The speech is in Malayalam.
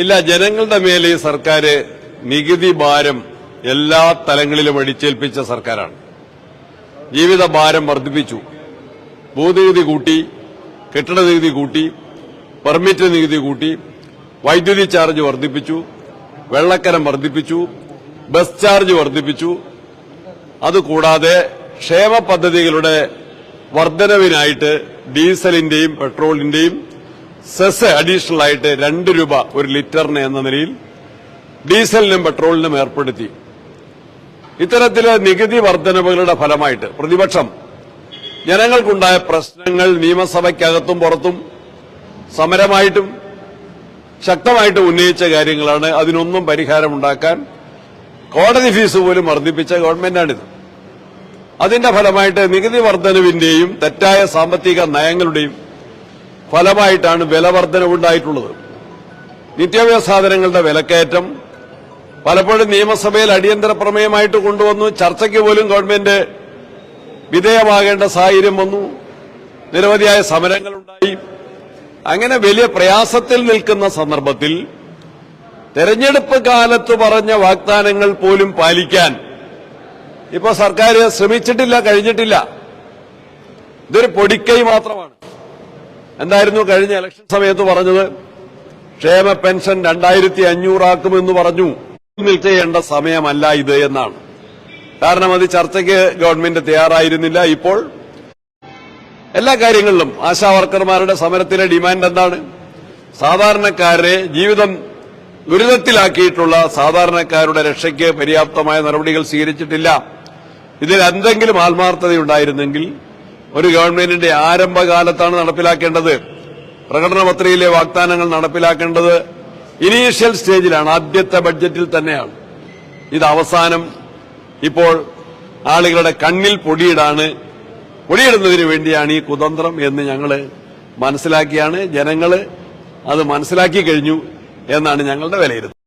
ഇല്ല ജനങ്ങളുടെ മേലെ ഈ സർക്കാർ നികുതി ഭാരം എല്ലാ തലങ്ങളിലും അടിച്ചേൽപ്പിച്ച സർക്കാരാണ്. ജീവിത ഭാരം വർദ്ധിപ്പിച്ചു. ഭൂനികുതി കൂട്ടി കെട്ടിട നികുതി കൂട്ടി പെർമിറ്റ് നികുതി കൂട്ടി വൈദ്യുതി ചാർജ് വർദ്ധിപ്പിച്ചു വെള്ളക്കരം വർദ്ധിപ്പിച്ചു ബസ് ചാർജ് വർദ്ധിപ്പിച്ചു. അതുകൂടാതെ ക്ഷേമ പദ്ധതികളുടെ വർധനവിനായിട്ട് ഡീസലിന്റെയും പെട്രോളിന്റെയും സെസ് അഡീഷണൽ ആയിട്ട് രണ്ട് രൂപ ഒരു ലിറ്ററിന് എന്ന നിലയിൽ ഡീസലിനും പെട്രോളിനും ഏർപ്പെടുത്തി. ഇത്തരത്തിലെ നികുതി വർധനവുകളുടെ ഫലമായിട്ട് പ്രതിപക്ഷം ജനങ്ങൾക്കുണ്ടായ പ്രശ്നങ്ങൾ നിയമസഭയ്ക്കകത്തും പുറത്തും സമരമായിട്ടും ശക്തമായിട്ട് ഉന്നയിച്ച കാര്യങ്ങളാണ് അതിനൊന്നും പരിഹാരമുണ്ടാക്കാൻ കോടതി ഫീസ് പോലും വർദ്ധിപ്പിച്ച ഗവൺമെന്റാണിത്. അതിന്റെ ഫലമായിട്ട് നികുതി വർധനവിന്റെയും തെറ്റായ സാമ്പത്തിക നയങ്ങളുടെയും ഫലമായിട്ടാണ് വിലവർദ്ധനവുണ്ടായിട്ടുള്ളത്. നിത്യോപയോഗ സാധനങ്ങളുടെ വിലക്കയറ്റം പലപ്പോഴും നിയമസഭയിൽ അടിയന്തര പ്രമേയമായിട്ട് കൊണ്ടുവന്നു ചർച്ചയ്ക്ക് പോലും ഗവൺമെന്റ് വിധേയമാകേണ്ട സാഹചര്യം വന്നു നിരവധിയായ സമരങ്ങളുണ്ടായി. അങ്ങനെ വലിയ പ്രയാസത്തിൽ നിൽക്കുന്ന സന്ദർഭത്തിൽ തെരഞ്ഞെടുപ്പ് കാലത്ത് പറഞ്ഞ വാഗ്ദാനങ്ങൾ പോലും പാലിക്കാൻ ഇപ്പോൾ സർക്കാർ ശ്രമിച്ചിട്ടില്ല കഴിഞ്ഞിട്ടില്ല. ഇതൊരു പൊടിക്കൈ മാത്രമാണ്. എന്തായിരുന്നു കഴിഞ്ഞ ഇലക്ഷൻ സമയത്ത് പറഞ്ഞത്? ക്ഷേമ പെൻഷൻ രണ്ടായിരത്തി അഞ്ഞൂറാക്കുമെന്ന് പറഞ്ഞു. നിൽക്കേണ്ട സമയമല്ല ഇത് എന്നാണ്. കാരണം അത് ചർച്ചയ്ക്ക് ഗവൺമെന്റ് തയ്യാറായിരുന്നില്ല ഇപ്പോൾ. എല്ലാ കാര്യങ്ങളിലും ആശാവർക്കർമാരുടെ സമരത്തിലെ ഡിമാൻഡ് എന്താണ്? സാധാരണക്കാരെ ജീവിതം ദുരിതത്തിലാക്കിയിട്ടുള്ള സാധാരണക്കാരുടെ രക്ഷയ്ക്ക് പര്യാപ്തമായ നടപടികൾ സ്വീകരിച്ചിട്ടില്ല. ഇതിൽ എന്തെങ്കിലും ആത്മാർത്ഥതയുണ്ടായിരുന്നെങ്കിൽ ഒരു ഗവൺമെന്റിന്റെ ആരംഭകാലത്താണ് നടപ്പിലാക്കേണ്ടത്. പ്രകടന പത്രികയിലെ വാഗ്ദാനങ്ങൾ നടപ്പിലാക്കേണ്ടത് ഇനീഷ്യൽ സ്റ്റേജിലാണ് ആദ്യത്തെ ബഡ്ജറ്റിൽ തന്നെയാണ്. ഇത് അവസാനം ഇപ്പോൾ ആളുകളുടെ കണ്ണിൽ പൊടിയിടാണ്. പൊടിയിടുന്നതിന് വേണ്ടിയാണ് ഈ കുതന്ത്രം എന്ന് ഞങ്ങൾ മനസ്സിലാക്കിയാണ്. ജനങ്ങൾ അത് മനസ്സിലാക്കി കഴിഞ്ഞു എന്നാണ് ഞങ്ങളുടെ വിലയിരുത്തൽ.